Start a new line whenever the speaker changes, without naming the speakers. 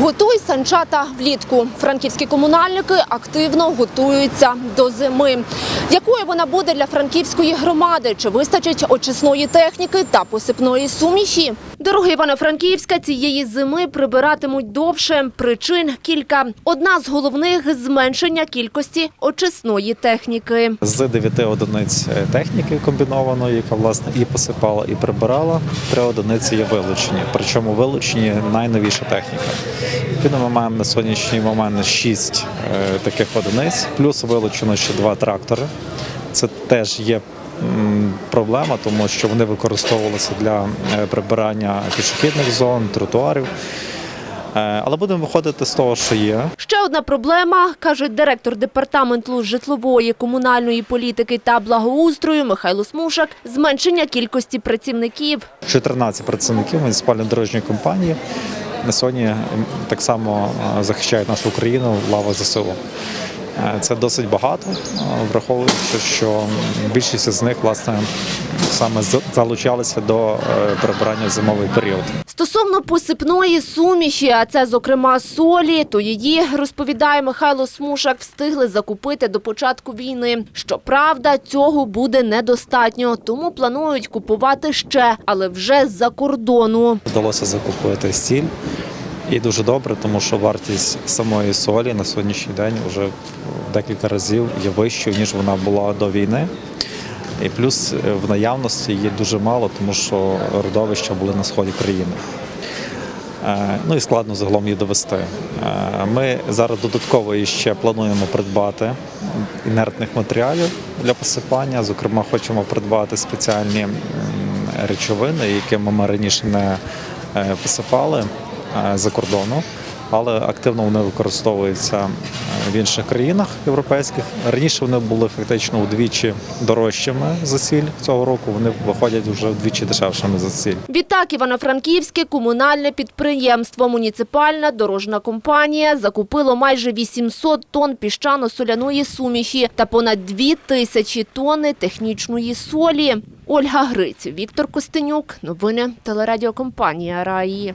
Готуй санчата влітку. Франківські комунальники активно готуються до зими. Якою вона буде для франківської громади? Чи вистачить очисної техніки та посипної суміші? Дороги Івано-Франківська цієї зими прибиратимуть довше. Причин кілька. Одна з головних зменшення кількості очисної техніки.
З 9 одиниць е, техніки комбінованої, яка власне і посипала, і прибирала, три одиниці є вилучені. Причому вилучені найновіша техніка. Відповідно, ми маємо на сьогоднішній момент 6 таких одиниць, плюс вилучено ще два трактори. Це теж є проблема, тому що вони використовувалися для е, прибирання пішохідних зон, тротуарів. Е, Але будемо виходити з того, що є.
Ще одна проблема, каже директор департаменту житлової, комунальної політики та благоустрою Михайло Смушак, зменшення кількості працівників.
14 працівників муніципальної дорожньої компанії на сьогодні так само е, захищають нашу Україну лава ЗСУ. Е, Це досить багато, е, враховуючи, що більшість з них власне саме залучалися до е, прибирання в зимовий період.
Стосовно посипної суміші, а це зокрема солі, то її, розповідає Михайло Смушак, встигли закупити до початку війни. Щоправда, цього буде недостатньо, тому планують купувати ще, але вже з-за кордону.
Вдалося закупити сіль. І дуже добре, тому що вартість самої солі на сьогоднішній день вже декілька разів є вищою, ніж вона була до війни. І плюс е, в наявності є дуже мало, тому що родовища були на сході країни. Е, Ну і складно загалом її довести. Е, Ми зараз додатково ще плануємо придбати інертних матеріалів для посипання. Зокрема, хочемо придбати спеціальні речовини, якими ми раніше не посипали за кордону, але активно вони використовуються е, в інших країнах європейських. Раніше вони були фактично удвічі дорожчими за сіль цього року. Вони виходять вже вдвічі дешевшими за сіль.
Відтак Івано-Франківське комунальне підприємство «Муніципальна дорожна компанія» закупило майже 800 тонн піщано-соляної суміші та понад 2 тисячі тонни технічної солі. Ольга Гриць, Віктор Костенюк. Новини телерадіокомпанія «Раї».